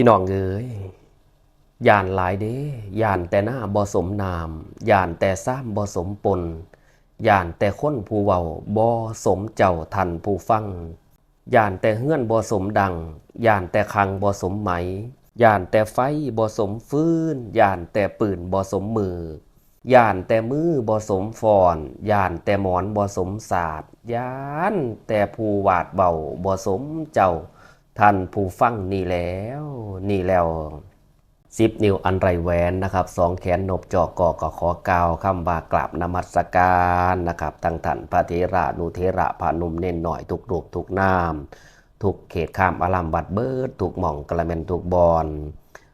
พี่น้องเอ้ยย่านหลายเด้ย่านแต่หน้าบ่สมนามย่านแต่ซ้ำบ่สมปนย่านแต่คนผู้เว้าบ่สมเจ้าทันผู้ฟังย่านแต่เฮือนบ่สมดังย่านแต่คังบ่สมไหมย่านแต่ไฟบ่สมฟื้นย่านแต่ปืนบ่สมมือย่านแต่มือบ่สมฟอนย่านแต่หมอนบ่สมศาสตร์ย่านแต่ผู้วาดเบาบ่สมเจ้า ท่านผู้ฟังนี่แล้ว นี่แล้วสิบนิ้วอันไรแหวนนะครับสองแขนนบจอกกอก็ขอกาวคำว่ากราบนมัสการนะครับตั้งท่านพระเทระนุเทระพานุมเน้นหน่อยทุกรูปทุกนามทุกเขตข้ามอารัมบัดเบิดทุกหม่องกระเมนทุกบอล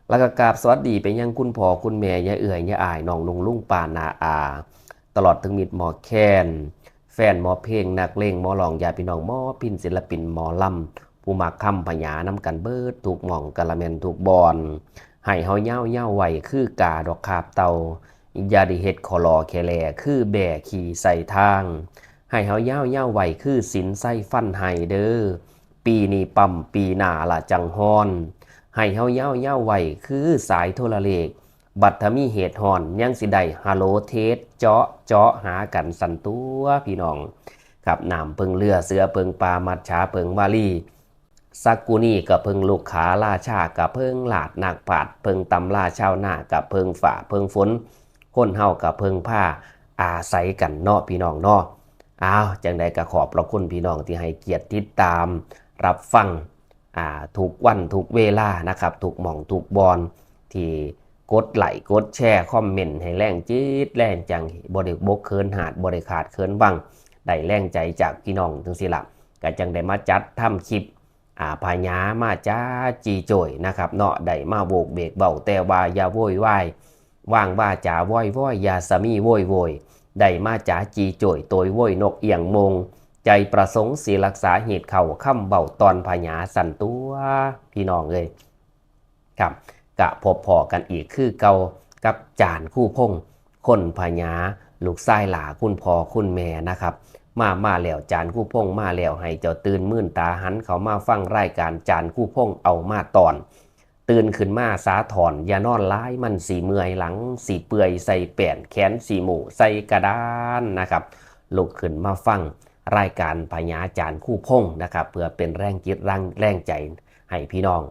แล้วก็กราบสวัสดีไปยังคุณพ่อคุณแม่ยายเอื่อยยายอายน้องลุงลุงป่านาอา ตลอดถึงมิดหมอแคนแฟนหมอเพลงนักเลงหมอหลองยาพี่น้องหมอพินศิลปินหมอลำ ผู้มักคำพญาน้ำกันเบิดถูกหม่องกะละแมนถูกบอนให้เฮาเย่าเย่าไว้คือกาดอกคาบเตาอย่าด้เฮ็ดขอลอแคแลคือแบกขี่ใส่ทาง ให้เฮาเย่าเย่าไว้คือสินไส้ฟันให้เด้อปีนี้ปั๊มปีหน้าละจังฮอนให้เฮาเย่าเย่าไว้คือสายโทรเลข บัดถ้ามีเหตุหอนยังสิได้ฮัลโหลเทสเจาะเจาะหากันสันตัวพี่น้องครับน้ำเพิงเรือเสือเพิงปลามัดฉาเพิงวาลี สักกูนี่กับเพิงลูกขาล่าชากับเพิงหลาดนักปาดเพิงตำล่าชาวนากับเพิงฝ่าเพิงฝนคนเฮากับเพิงผ้าอาศัยกันเนาะพี่น้องเนาะอ้าวจังใดก็ขอบพระคุณพี่น้องที่ให้เกียรติติดตาม รับฟังอ่าทุกวันทุกเวลานะครับทุกหม่องทุกบอลที่กดไลค์กดแชร์คอมเมนต์ให้แรงจี๊ดแรงจังบริบกเคินหาดบริขาดเคินบังได้แรงใจจากพี่น้องถึงสิละก็จังได้มาจัดทำคลิป อาพญามาจ้าจีโจยนะครับเนาะได้มาโบกเบกเบาแต่ว่าอย่าโวยวายว่างว่าจ๋าว้อยว้อยอย่าสมีโวยโวยได้มาจ้าจีโจยตัวโวยนกเอียงมง ใจประสงค์สีรักษาเหตุเข่าค่ำเบาตอนพญาสันตัวพี่น้องเลยครับกะพบพอกันอีกคือเกากับจานคู่พงคนพญาลูกไส้หลาคุณพ่อคุณแม่นะครับ มามาแล้วจานคู่พงมาแล้วให้เจ้าตื่นมื่นตาหันเขามาฟังรายการจานคู่พงเอามาตอน ตื่นขึ้นมาสาถอนอย่านอนร้ายมันสีเมื่อยหลังสีเปื่อยใส่แป่นแขนสีหมูใส่กระดานนะครับลุกขึ้นมาฟังรายการพญาจานคู่พงนะครับเพื่อเป็นแรงจิตรังแรงใจให้พี่น้อง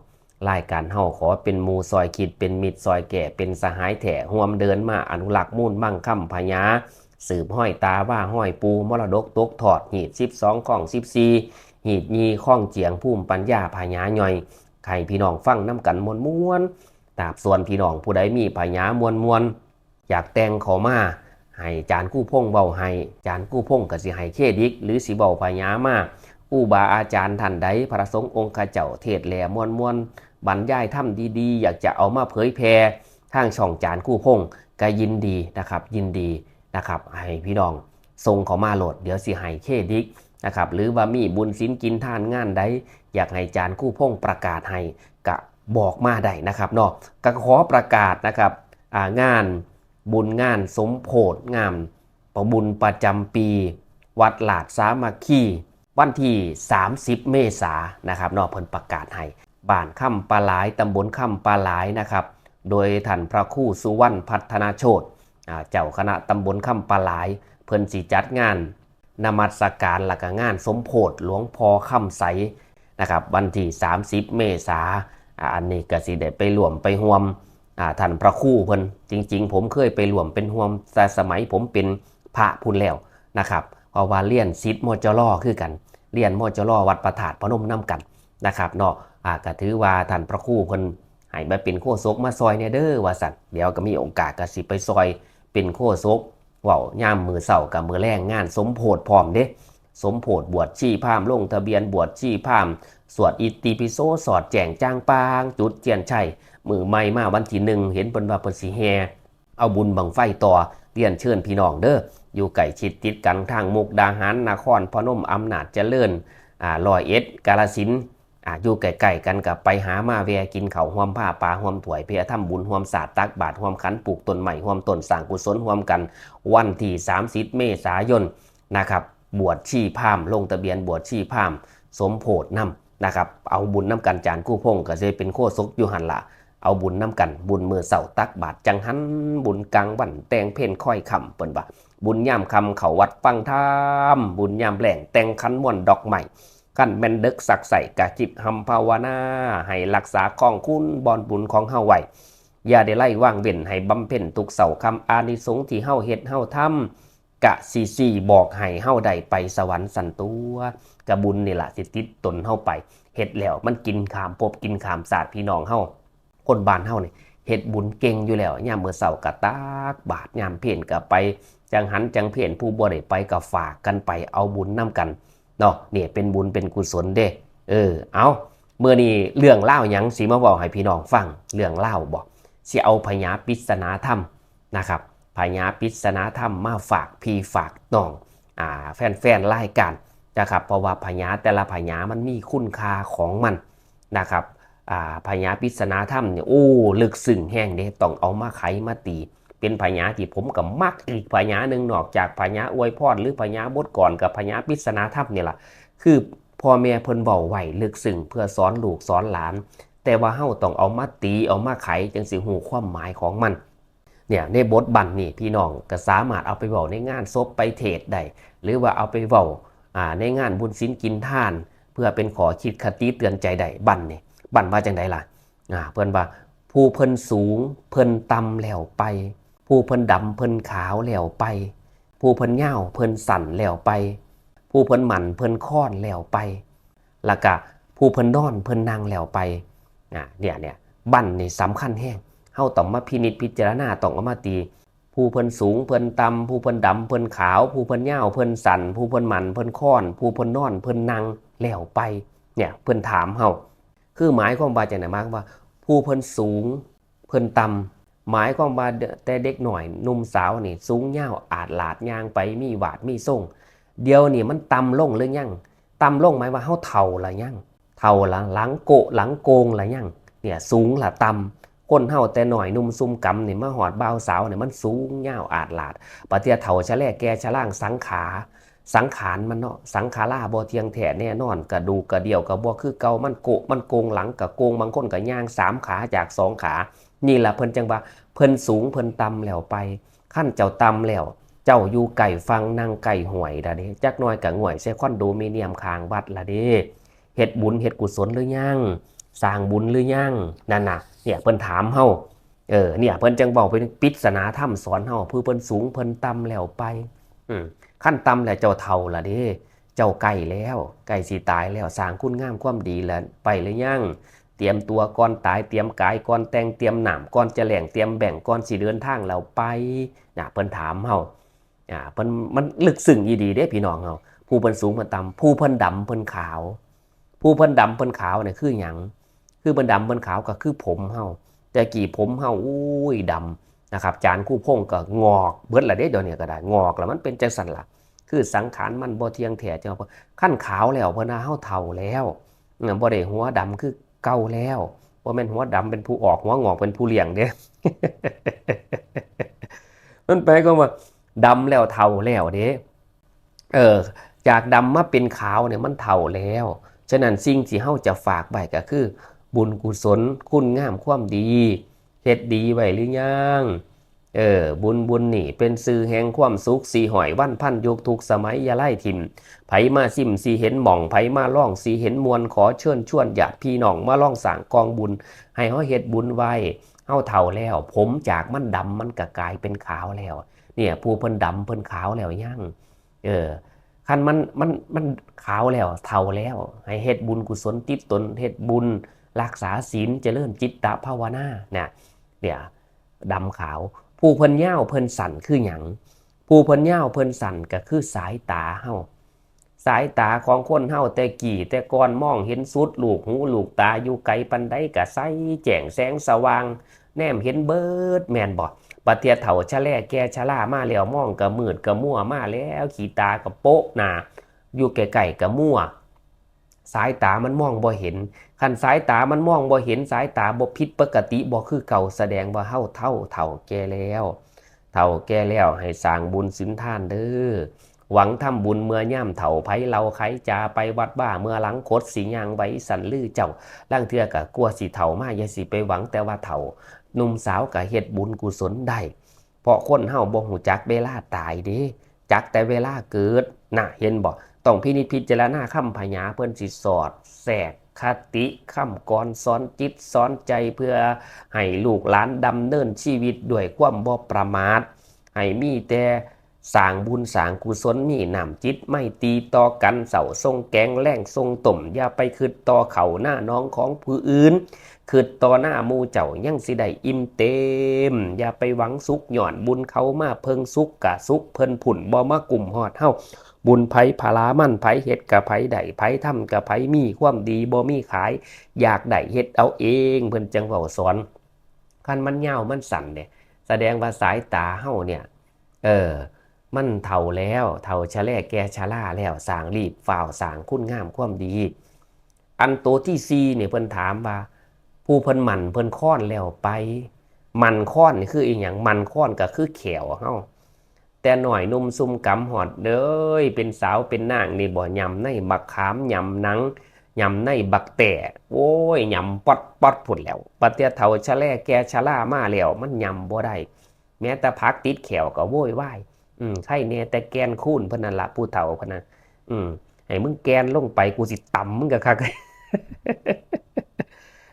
รายการเฮาขอเป็นหมูซอยคิดเป็นมิตรซอยแก่เป็นสหายแถห่วมเดินมาอนุรักษ์มุ่นมั่งค่ำพญา สืบห้อยตาว่าห้อยปูมรดกตกถอดหีด12ข้อง14หีดยีข้องเจียงภูมิปัญญาพญาย่อยใครพี่น้องฟังน้ำกันมวนมวนตาบส่วนพี่น้องผู้ใดมีพญามวนมวนอยากแต่งเขอมาให้จานกู้พงเบาให้จานกู้พงก็สิให้เคดิตหรือสิเบาพญามาผู้บาอาจารย์ท่านใดพระสงฆ์องค์ขเจ้าเทศแหลมวนมวนบรรยายถ้ำดีๆ อยากจะเอามาเผยแพร่ทางช่องจานกู้พงก็ยินดีนะครับ ยินดี นะครับให้พี่น้องส่งเขามาโหลดเดี๋ยวสิให้เครดิตนะครับหรือว่ามีบุญสินกินทานงานใดอยากให้จานคู่พงประกาศให้กะบอกมาได้นะครับเนาะก็ขอประกาศนะครับอ่างานบุญงานสมโพธงามประบุญประจำปี วัดหลาดสามัคคีวันที่ 30 เมษายนนะครับนาะเพิ่นประกาศให้บ้านค่ำปลาหลายตำบลค่ำปลาหลายนะครับ โดยท่านพระคู่สุวรรณพัฒนาโชต เจ้าคณะตำบลคำปลาหลายเพิ่นสิจัดงานนมัสการหลักงานสมโพธหลวงพ่อคำใสนะครับวันที่ 30 เมษาอันนี้ก็สิได้ไปร่วมไปห่วมท่านพระคู่เพิ่นจริง ๆ ผมเคยไปร่วมเป็นห่วมแต่สมัยผมเป็นพระพุนแล้วนะครับเพราะว่าเรียนซิดมอจลอคือกันเรียนมอจลอวัดประถาดพนมน้ำกันนะครับเนาะอ่าก็ถือว่าท่านพระคู่เพิ่นให้มาเป็นโคศกมาซอยเนี่ยเด้อว่าสัตว์เดี๋ยวก็มีโอกาสก็สิไปซอย เป็นโคศกเว้าย่ามมือเสากับมือแรงงาน สมโพธพร้อมเด้ สมโพธบวชชีพามลงทะเบียนบวชชีพาม สวดอิติปิโสสอดแจงจ้างปาง จุดเจียนชัยมือใหม่มาวันที่หนึ่งเห็นเพิ่นว่าเพิ่นสิแฮเอาบุญบังไฟต่อเรียนเชิญพี่น้องเด้ออยู่ไก่ชิดติดกันทางมุกดาหารนครพนมอำนาจเจริญอ่าลอยเอ็ดกาลสิน ออยู่ใกล้ๆกันกับไปหามาแวกินเขาห่วมผ้าปลาห่วมถวยเพื่อทำบุญห่วมศาสตร์ตักบาตรห่วมขันปลูกต้นใหม่ห่วมต้นสร้างกุศลห่วมกัน วันที่30เมษายนนะครับบวชชีพามลงทะเบียนบวชชีพาม สมโพธนำนะครับเอาบุญน้ำกันจานกู้พงก็จะเป็นโคศกอยู่หันละเอาบุญน้ำกันบุญมือเสาตักบาทจังหันบุญกลางวันแตงเพ่นค่อยคำเปิ่นว่าบุญย่ำคำเขาวัดฟังธรรมบุญย่ำแหล่งแตงคันม่วนดอกใหม่ กันแมนเด็กสักใส่กะจิบหำภาวนาให้รักษาของคุณบอนบุญของเฮาไว้อย่าได้ไล่ว่างเว้นให้บำเพ็ญทุกเสาคำอานิสงส์ที่เฮาเฮ็ดเฮาทำกะสีสีบอกให้เฮาได้ไปสวรรค์สันตัวกะบุญนี่ละสิติดตนเฮาไปเฮ็ดแล้วมันกินขามพบกินขามศาสตร์พี่น้องเฮาคนบ้านเฮานี่เฮ็ดบุญเก่งอยู่แล้วยามมื้อเช้ากะตากบาทยามเพียนกะไป จังหันจังเพียนผู้บ่ได้ไปก็ฝากกันไปเอาบุญนํกัน เนาะเนี่ยเป็นบุญเป็นกุศลเด้เออเอาเมื่อนี้เรื่องเล่ายังสิมาบอกให้พี่น้องฟังเรื่องเล่าบอกสิเอาพญาปริศนาธรรมนะครับพญาปริศนาธรรมมาฝากพี่ฝากน้องอ่าแฟนๆรายการนะครับเพราะว่าพญาแต่ละพญามันมีคุณค่าของมันนะครับอ่าพญาปริศนาธรรมเนี่ยโอ้ลึกซึ้งแห้งเด้ต้องเอามาไขมาตี เป็นพญาที่ผมกับมักอีกพญาหนึ่งนอกจากพญาอวยพรหรือพญาบทก่อนกับพญาปิศนาธรรมนี่แหละคือพ่อแม่เพิ่นเบาไหวลึกซึ้งเพื่อสอนลูกสอนหลาน แต่ว่าเฮาต้องเอามาตีเอามาไขจังสิหูความหมายของมันเนี่ยในบทบันนี่พี่น้องก็สามารถเอาไปเว้าในงานศพไปเทศได้หรือว่าเอาไปเว้าอ่าในงานบุญศีลกินท่าน เพื่อเป็นขอคิดคติเตือนใจได้บันนี่บันว่าจังไดล่ะอ่าเพิ่นว่าผู้เพิ่นสูงเพิ่นต่ำแล้วไป ผู้เพิ่นดำเพิ่นขาวแล้วไป ผู้เพิ่นยาเพิ่นสั่นแล้วไป ผู้เพิ่นหมันเพิ่นค้อนแล้วไปแล้วก็ผู้เพิ่นนอนเพิ่นนั่งแล้วไปอ่าเนี่ยเนี่ยบั้นนี่สำคัญแห้งเฮาต้องมาพินิจพิจารณาต้องเอามาตี ผู้เพิ่นสูงเพิ่นต่ำผู้เพิ่นดำเพิ่นขาว ผู้เพิ่นยาเพิ่นสั่น ผู้เพิ่นหมันเพิ่นค้อน ผู้เพิ่นนอนเพิ่นนั่งแล้วไปเนี่ยเพิ่นถามเฮาคือหมายความว่าจังได๋มากว่า ผู้เพิ่นสูงเพิ่นต่ำ หมายความว่าแต่เด็กหน่อยนุ่มสาวนี่สูงเง่าอาจหลาดยางไปมีหวาดมีส่ง เดียวนี่มันต่ำลงหรือยังต่ำลงหมายว่าเฮาเฒ่าละยังเฒ่าละหลังโกหลังโกงละยังเนี่ยสูงละต่ำคนเฮาแต่หน่อยนุ่มซุ่มกำนี่มาหอดบ่าวสาวเนี่ยมันสูงเง่าอาจหลาดปะเทียเฒ่าชะแลแกชะล่างสังขาสังขารมันเนาะสังขาราบ่เทียงแท้แน่นอนกระดูกกระเดี่ยวกระบ่คือเก่ามันโกมันโกงหลังกะโกงบางคนก็ย่างสามขาจากสองขา นี่แหละเพิ่นจังว่าเพิ่นสูงเพิ่นต่ำแล้วไป ขั้นเจ้าต่ำแล้ว เจ้าอยู่ไก่ฟังนั่งไก่ห่วยละเด้จักน้อยกับห่วยใช้คอนโดมิเนียมคางวัดละเด้เฮ็ดบุญเฮ็ดกุศลหรือยังสร้างบุญหรือยังนั่นน่ะเนี่ยเพิ่นถามเฮาเออเนี่ยเพิ่นจังบอกเป็นปิศนาธรรมสอนเฮาเพื่อเพิ่นสูงเพิ่นต่ำแล้วไปอืมขั้นต่ำแล้วเจ้าเฒ่าละเด้เจ้าไก่แล้วไก่สิตายแล้วสร้างคุณงามความดีแล้วไปหรือยัง รียมตัวก่อนตายเตรียมกายก่อนแต่งเตรียมหนามก่อนจะแหล่งเตรียมแบ่งก่อนสิเดินทางเราไปนะเพิ่นถามเฮาอ่าเพิ่นมันลึกซึ้งอีดีเด้พี่น้องเฮาผู้เพิ่นสูงเพิ่นต่ำผู้เพิ่นดำเพิ่นขาว ผู้เพิ่นดำเพิ่นขาวเนี่ยคือหยังคือเพิ่นดำเพิ่นขาวก็คือผมเฮาแต่กี่ผมเฮาอุ้ยดำนะครับจานคู่พงก็งอกเบิดละเด้เดี๋ยวนี้ก็ได้งอกแล้วมันเป็นจังซั่นล่ะคือสังขารมันบ่เที่ยงแท้จังขั้นขาวแล้วเพิ่นว่าเฮาเฒ่าแล้วบ่ได้หัวดำคือ เก่าแล้วว่าแม่นหัวดำเป็นผู้ออกหัวงอกเป็นผู้เลี้ยงเด้มันแปลก็ว่าดำแล้วเทาแล้วเด้เออจากดำมาเป็นขาวเนี่ยมันเทาแล้ว ฉะนั้นสิ่งที่เฮาจะฝากไว้ก็คือ บุญกุศลคุณงามความดีเฮ็ดดีไว้หรือยัง เออบุญบุญนี่เป็นสื่อแห่งความสุขสีหอยวันพันยุคทุกสมัยยาไล่ทิมไผมาซิมสีเห็นหม่องไผมาล่องสีเห็นมวลขอเชิญชวนญาติพี่น้องมาล่องสางกองบุญ ให้เฮาเฮ็ดบุญไว้เฮาเฒ่าแล้ว ผมจากมันดำมันก็กลายเป็นขาวแล้ว เนี่ยผู้เพิ่นดำเพิ่นขาวแล้วยังเออคันมันมันมันขาวแล้วเฒ่าแล้ว ให้เฮ็ดบุญกุศลติดตนเฮ็ดบุญ รักษาศีลเจริญจิตตภาวนาเนี่ยเนี่ยดำขาว ผู้เพิ่นยาวเพิ่นสั่นคือหยังผู้เพิ่นยาวเพิ่นสั่นก็คือสายตาเฮาสายตาของคนเฮาแต่กี่แต่ก่อนมองเห็นสุดลูกหูลูกตาอยู่ไกลปันใดกะใสแจ่งแสงสว่าง แนมเห็นเบิดแมนบ่ปะเทียเฒ่าชะแลแก่ชะล่ามาแล้วมองกะมืดกะมั่วมาแล้ว ขี่ตากะโปะหน้าอยู่ไกลๆกะมั่ว สายตามันมองบ่เห็นคันสายตามันมองบ่เห็นสายตาบ่ผิดปกติบ่คือเก่าแสดงว่าเฮาเฒ่าเฒ่าแก่แล้วเฒ่าแก่แล้วให้สร้างบุญสินทานเด้อหวังทำบุญเมื่อย่ำเถ่าไผเราไขจาไปวัดบ้าเมื่อหลังคดสียางไว้สันลือเจ้าล่างเทือกะกลัวสิเถ่ามาอย่าสิไปหวังแต่ว่าเถ่าหนุ่มสาวกะเฮ็ดบุญกุศลได้เพราะคนเฮาบ่หูจักเวลาตายเด้จักแต่เวลาเกิดน่ะเห็นบ่ ต้องพินิจพิจารณาคำพญาเพิ่อนสิสอดแทรกคติคำกรสอนจิตสอนใจเพื่อให้ลูกหลานดำเนินชีวิตด้วยความบ่ประมาทให้มีแต่สร้างบุญสร้างกุศลมีน้ำจิตไม่ตีต่อกันเสาทรงแกงแรงทรงต่มอย่าไปคืดต่อเขาหน้าน้องของผู้อื่นคือต่อหน้ามูเจ้ายังสิได้อิ่มเต็ม อย่าไปหวังสุกหย่อนบุญเขามาเพิงสุกกะสุกเพิ่นผุ่นบ่มากลุ่มหอดเฮา บุญไผผาลามั่นไผเฮ็ดกะไผใดไผทำกะไผมีความดีบ่มีขาย อยากได้เฮ็ดเอาเองเพิ่นจังเว้าสอนคันมันยามันสั่นเนี่ย แสดงว่าสายตาเฮาเนี่ย เออ มันเฒ่าแล้วเฒ่าชะแลแก่ชะล่าแล้วสร้างรีบฝ่าวสร้างคุณงามความดี อันโตที่ซีเนี่ยเพิ่นถามว่า ผู้เพิ่นหมั่นเพิ่นค้อนแล้วไป มันค้อนนี่คืออีหยังมันค้อนก็คือแขวเฮา แต่หน่อยนุ่มซุ่มกำหอดเด้ยเป็นสาวเป็นนางนี่บ่ยำในบักขามยำหนังยำในบักแต่โอ้ยยำปอดปอดพุ่นแล้วปะเตียเฒ่าชะแล่แกชะล่ามาแล้วมันยำบ่ได้แม้แต่พักติดแขวก็โวยวายอืมใช่แน่แต่แกนคูนพนันละผู้เฒ่าพิ่นะอืมให้มึงแกนลงไปกูสิต่ำมึงก็คัก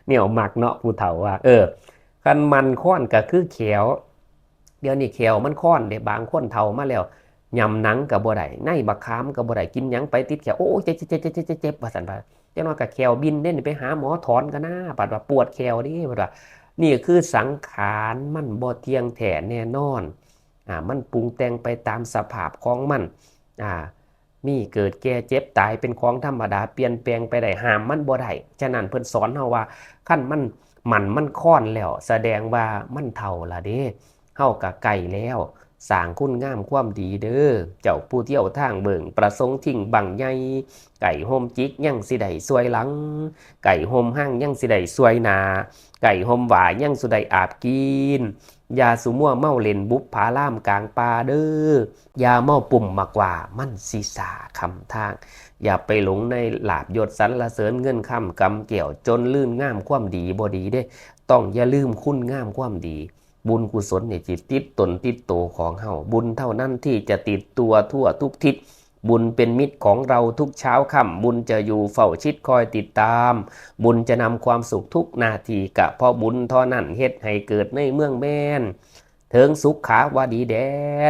เนี่ยหมักเนาะผู้เฒ่าว่าเออคันมันค้อนก็คือแขว เดี๋ยวนี้แขวมันค้อนเด้บางคนเฒ่ามาแล้วยำหนังกับบ่ได้ในบักขามกับบ่ได้กินยังไปติดแขวโอ้เจ็บเจ็บเจ็บเจ็บเจ็บเจ็บว่าซั่นว่าจังว่ากับแขวบินเด้นไปหาหมอถอนกันนะปัดว่าปวดแขวดิปัดว่านี่คือสังขารมันบ่เที่ยงแท้แน่นอนอ่ามันปรุงแต่งไปตามสภาพของมันอ่ามีเกิดแก่เจ็บตายเป็นของธรรมดาเปลี่ยนแปลงไปได้ห้ามมันบ่ได้ฉะนั้นเพิ่นสอนเฮาว่าขั้นมันหมันมันค้อนแล้ว แสดงว่ามันเฒ่าละเด้ เฮากะไก่แล้วสร้างคุณงามความดีเด้อ เจ้าผู้เที่ยวทางเบิ่งประสงค์ทิ้งบังใหญ่ไก่โฮมจิกยังสิได้สวยหลัง ไก่โฮมห้างยังสิได้สวยนาไก่โฮมหวายยังสุได้อาบกินยาสุมั่วเมาเล่นบุบผาล่ามกลางป่าเด้อยาเมาปุ่มมากว่ามันสีสาคำทาง อย่าไปหลงในหลาบยศสรรเสริญเงินคำกำเกี่ยวจนลื่นง่ามความดีบอดีเด้ ต้องอย่าลืมคุณง่ามความดี บุญกุศลเนี่ยจิตติดตนติดโตของเฮาบุญเท่านั้นที่จะติดตัวทั่วทุกทิศบุญเป็นมิตรของเราทุกเช้าค่ำบุญจะอยู่เฝ้าชิดคอยติดตาม บุญจะนำความสุขทุกนาทีกะเพราะบุญท่านั้นเฮ็ดให้เกิดในเมืองแม่นเถิงสุขขาวาดีแด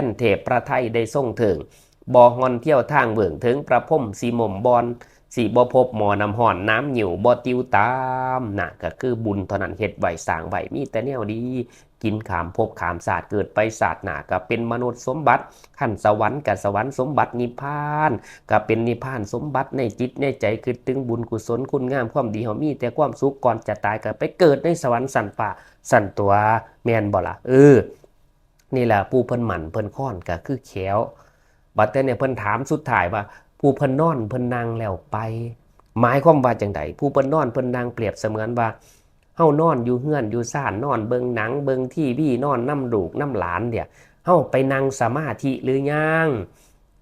น เทพประไทยได้ทรงเถิงบอฮอนเที่ยวทางเบิ่งเถึงประพมสีหม่อมบอลสีบ่พบหมอนำห่อนน้ำหยิวบ่ติวตามน่ะก็คือบุญเท่านั้นเฮ็ดไหวสางไหวมีแต่แนวดี กินขามภพขามศาสตร์เกิดไปศาสตร์หนาก็เป็นมนุษย์สมบัติขั้นสวรรค์กับสวรรค์สมบัตินิพพานก็เป็นนิพพานสมบัติในจิตในใจคือถึงบุญกุศลคุณงามความดีเฮามี แต่ความสุขก่อนจะตายก็ไปเกิดในสวรรค์สันป่าสันตัวแมนบ่ล่ะเออนี่แหละผู้เพิ่นหมั่นเพิ่นค้อนก็คือแขวบัดแต่เนี่ยเพิ่นถามสุดท้ายว่า ผู้เพิ่นนอนเพิ่นนั่งแล้วไปหมายความว่าจังไดผู้เพิ่นนอนเพิ่นนั่งเปรียบเสมือนว่า เฮานอนอยู่เฮือนอยู่ซ่านนอนเบิงหนังเบิงที่วีนอนน้ำลูกน้ำหลานเนี่ยเฮาไปนั่งสมาธิหรือยัง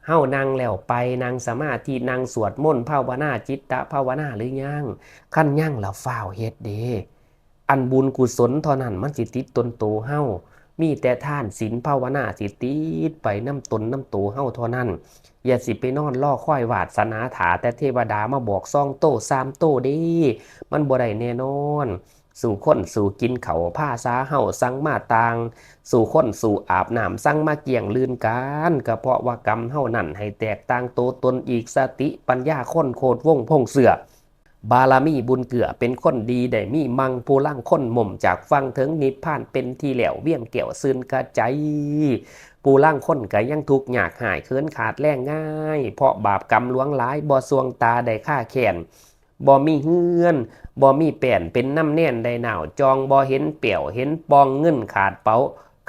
เฮานั่งแล้วไปนั่งสมาธินั่งสวดมนต์ภาวนาจิตตะภาวนาหรือยังขั้นยังแล้วฟ้าวเฮ็ดเดอันบุญกุศลเท่านั้นมันสิติดตนโตเฮามีแต่ท่านศีลภาวนาสิติดไปน้ำตนน้ำโตเฮาเท่านั้นอย่าสิไปนอนล่อค่อยวาดสนาถาแต่เทวดามาบอกซ่องโตสามโตเดีมันบ่ได้แน่นอน สู่คนสู่กินเขาผ้าซาเฮาสังมาตาง สู่คนสู่อาบน้ำสังมาเกี่ยงลืนการก็เพราะว่ากรรมเฮานั่นให้แตกต่างโตตนอีกสติปัญญาคนโคดวงพงเสือบารมีบุญเกือเป็นคนดีได้มีมังผู้ล่างคนหม่มจากฟังถึงนิพพานเป็นที่แหลวเวียมเกี่ยวซึนกระใจผู้ล่างคนก็ยังทุกข์ยากหายเคินขาดแรงง่าย เพราะบาปกรรมล้วงหลายบ่สวงตาได้ค่าแขน บ่มีเฮือนบ่มีแป่นเป็นน้ำแน่นได้หนาวจองบ่เห็นเปี่ยวเห็นปองเงินขาดเป๋า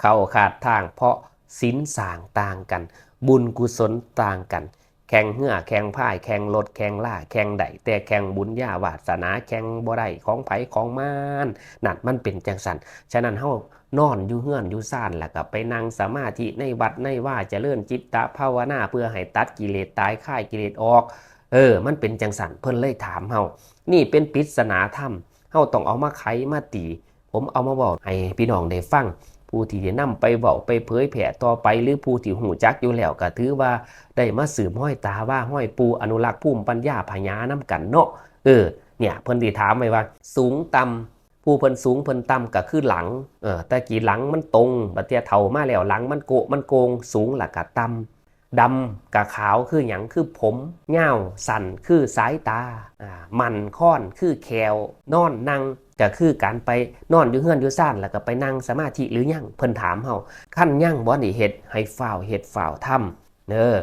เข้าขาดทางเพราะสินสางต่างกัน บุญกุศลต่างกัน แข่งเหือแข่งพายแข่งรถแข่งล่าแข่งใดแต่แข่งบุญญาวาสนาแข่งบ่ได้ของไผของมานนั่นมันเป็นจังสันฉะนั้นเฮานอนอยู่เฮือนอยู่ซ่านแล้วก็ไปนั่งสมาธิในวัดในว่าจะเลื่อนจิตตะภาวนาเพื่อให้ตัดกิเลสตายค่ายกิเลสออก เออ มันเป็นจังสันเพิ่นเลยถามเฮานี่เป็นปริศนาธรรมเฮาต้องเอามาไขมาตี ผมเอามาบอกให้พี่น้องได้ฟังผู้ที่จะนำไปเว้าไปเผยแผ่ต่อไปหรือผู้ที่หูจักอยู่แล้วก็ถือว่าได้มาสืบห้อยตาว่าห้อยปูอนุรักษ์ภูมิปัญญาพญาน้ำกันเนาะเออเนี่ยเพิ่นที่ถามไว้ว่า สูงต่ำผู้เพิ่นสูงเพิ่นต่ำก็คือหลังเออแต่กี่หลังมันตรงบัดเตียเฒ่ามาแล้วหลังมันโกมันโกงสูงหลักกะต่ำ ดำกับขาวคือหยังคือผมเง่าสั่นคือสายตาอ่ามันค้อนคือแคว นอนนั่งก็คือการไปนอนอยู่เฮือนอยู่ซ่านแล้วก็ไปนั่งสมาธิหรือยังเพิ่นถามเฮาขั้นยังบ่นี่เฮ็ดให้ฝ่าวเฮ็ดฝ่าวทำเด้อ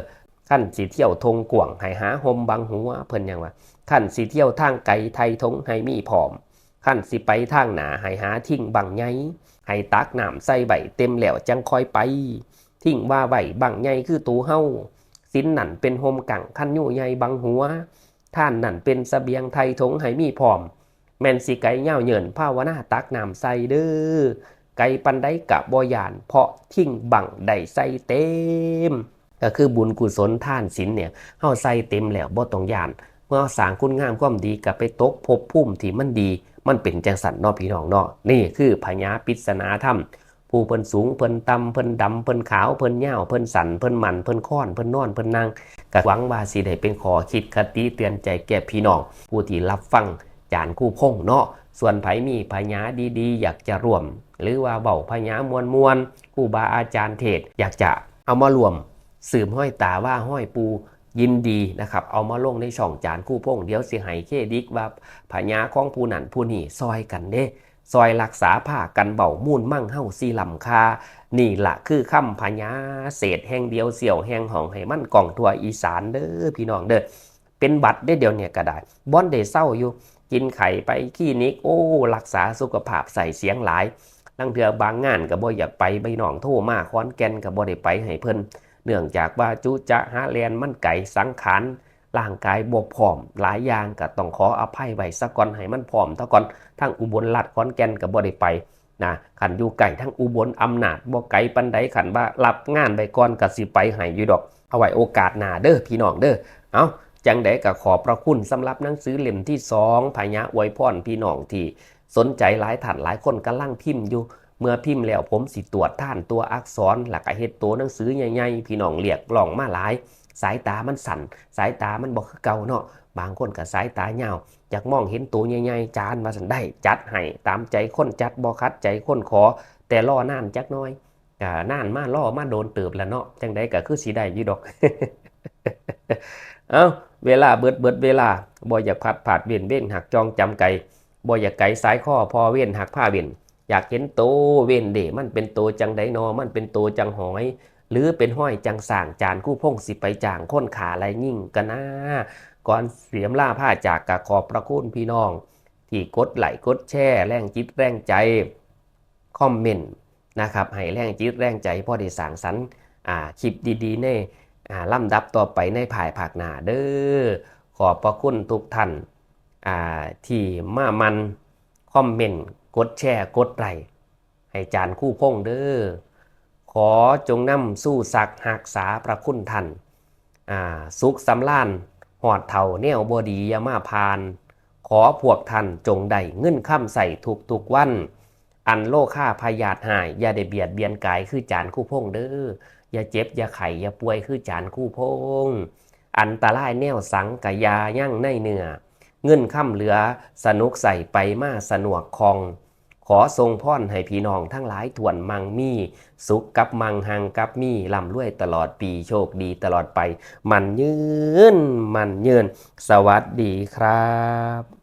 ขั้นสิเที่ยวทงกวางให้หาหมบังหัวเพิ่นยังว่าขั้นสิเที่ยวทางไกลไทยทงให้มีผอมขั้นสิไปทางหนาให้หาทิ้งบังใหญ่ให้ตักน้ำใส่ใบเต็มแล้วจังค่อยไป ทิ้งว่าใบบังใหญ่คือตูเฮาสินนั่นเป็นโฮมกังขั้นยู่ใหญ่บังหัว ท่านนั่นเป็นสเสบียงไทยทงให้มีพร้อม แมนสิไก่เง่าเหยินภาวนาตักน้ำใส่เด้อไก่ปันได้กะบอยาน เพาะทิ้งบังได้ใส่เต็ม ก็คือบุญกุศลท่านศีลเนี่ยเฮาใส่เต็มแล้วบ่ต้องยาน เมื่อสางคุณงามความดีกับไปตกภพภูมิที่มันดี มันเป็นจังสันนอพี่น้องเนาะนี่คือพญาปิศนาธรรม ผู้เพิ่นสูงเพิ่นต่ำเพิ่นดำเพิ่นขาวเพิ่นเยาเพิ่นสันเพิ่นหมันเพิ่นค้อนเพิ่นนอนเพิ่นนางก็หวังว่าสิได้เป็นขอคิดคติเตือนใจแก่พี่น้องผู้ที่รับฟังจานคู่พงเนาะส่วนไผมีพญาดีๆ อยากจะร่วม หรือว่าเบาพญามวลมวลครูบาอาจารย์เทศ อยากจะเอามารวม สืบห้อยตาว่าห้อยปูยินดีนะครับ เอามาลงในช่องจานคู่พงเดี๋ยวสิให้เคดิกว่าพญาของผู้นั้นผู้นี้ซอยกันเด้ ซอยรักษาผ้ากันเบามูนมั่งเฮ้าซีลำคา นี่ละคือคำพญาเศษแห่งเดียวเสี่ยวแห่งห้องให้มันกล่องทัวอีสานเด้อพี่น้องเด้อเป็นบัตรได้เดียวเนี่ยก็ได้บอนเดเศร้าอยู่ กินไข่ไปขี้นิกโอ้ รักษาสุขภาพใส่เสียงหลายลังเถือบางงานก็บ่อยากไปใบหนองโทรมาค้อนแกนก็บ่ได้ไปให้เพิ่นเนื่องจากว่าจุจะหาแลนมันไก่สังขาร ร่างกายบวผอม หลายอย่างก็ต้องขออภัยไว้ซะก่อนให้มันผอมเท่าก่อนทั้งอุบลรัฐขอนแก่นกับบ่ได้ไปนะขันอยู่ไก่ทั้งอุบลอำนาจบ่ไกลปันใดขันว่ารับงานไปก่อนก็สิไปให้อยู่ดอก เอาไว้โอกาสหน้าเด้อพี่น้องเด้อเอาจังไดก็ขอบพระคุณสำหรับหนังสือเล่มที่2พญาอวยพรพี่น้องที่สนใจหลายท่านหลายคนกำลังพิมพ์อยู่ เมื่อพิมพ์แล้วผมสิตรวจท่านตัวอักษรหลักเฮ็ดตัวหนังสือใหญ่ๆพี่น้องเรียกร้องมาหลาย สายตามันสั่น สายตามันบ่คือเก่าเนาะบางคนก็สายตายาวอยากมองเห็นตัวใหญ่ๆจานมาสันได้จัดให้ตามใจคนจัดบ่คัดใจคนขอ แต่ล่อนานจักน้อยก็นานมาล่อมาโดนเติบแล้วเนาะจังใดก็คือสิได้ยู่ดอกเอาเวลาเบิดเบิดเวลาบ่อยากพัดผาดเวียนเว้นหักจองจำไก่บ่อยากไก่สายข้อพอเวียนหักผ้าเวียนอยากเห็นโตเวียนเดมันเป็นโตจังไดนอมันเป็นโตจังหอย หรือเป็นห้อยจังส่างจานกู้พงสิไปจางค้นขาไรยิ่งกันนะก่อนเสียมล่าผ้าจากกะขอบพระคุณพี่น้อง ที่กดไหลค์กดแช่แรงจิตแรงใจคอมเมนต์นะครับให้แรงจิตแรงใจพ่อได้สร้างสรรค์อ่าคลิปดีๆในอ่าลำดับต่อไปในภายภาคหน้าเด้อขอบพระคุณทุกท่านาที่มามันคอมเมนต์กดแชร์กดไลค์ให้จานคู่พงเด้อ อจงนำสู้สักหักษาพระคุณท่านอ่าสุขสำล้านหอดเท่าแนวบดียามาพาน ขอพวกท่านจงได้เงินข้ามใส่ทุกทุกวัน อันโลค่าพยาธหาย อย่าได้เบียดเบียนกายคือจานคู่พงเด้ออย่าเจ็บ อย่าไข้อย่าป่วยคือจานคู่พง อันตรายแนวสังกยายั่งในเนื้อเงินข้ามเหลือสนุกใส่ไปมาสนวกคอง ขอทรงพรให้พี่น้องทั้งหลายถ่วนมังมีสุขกับมังหังกับมีลำรวยตลอดปีโชคดีตลอดไป มันยืนมันยืน สวัสดีครับ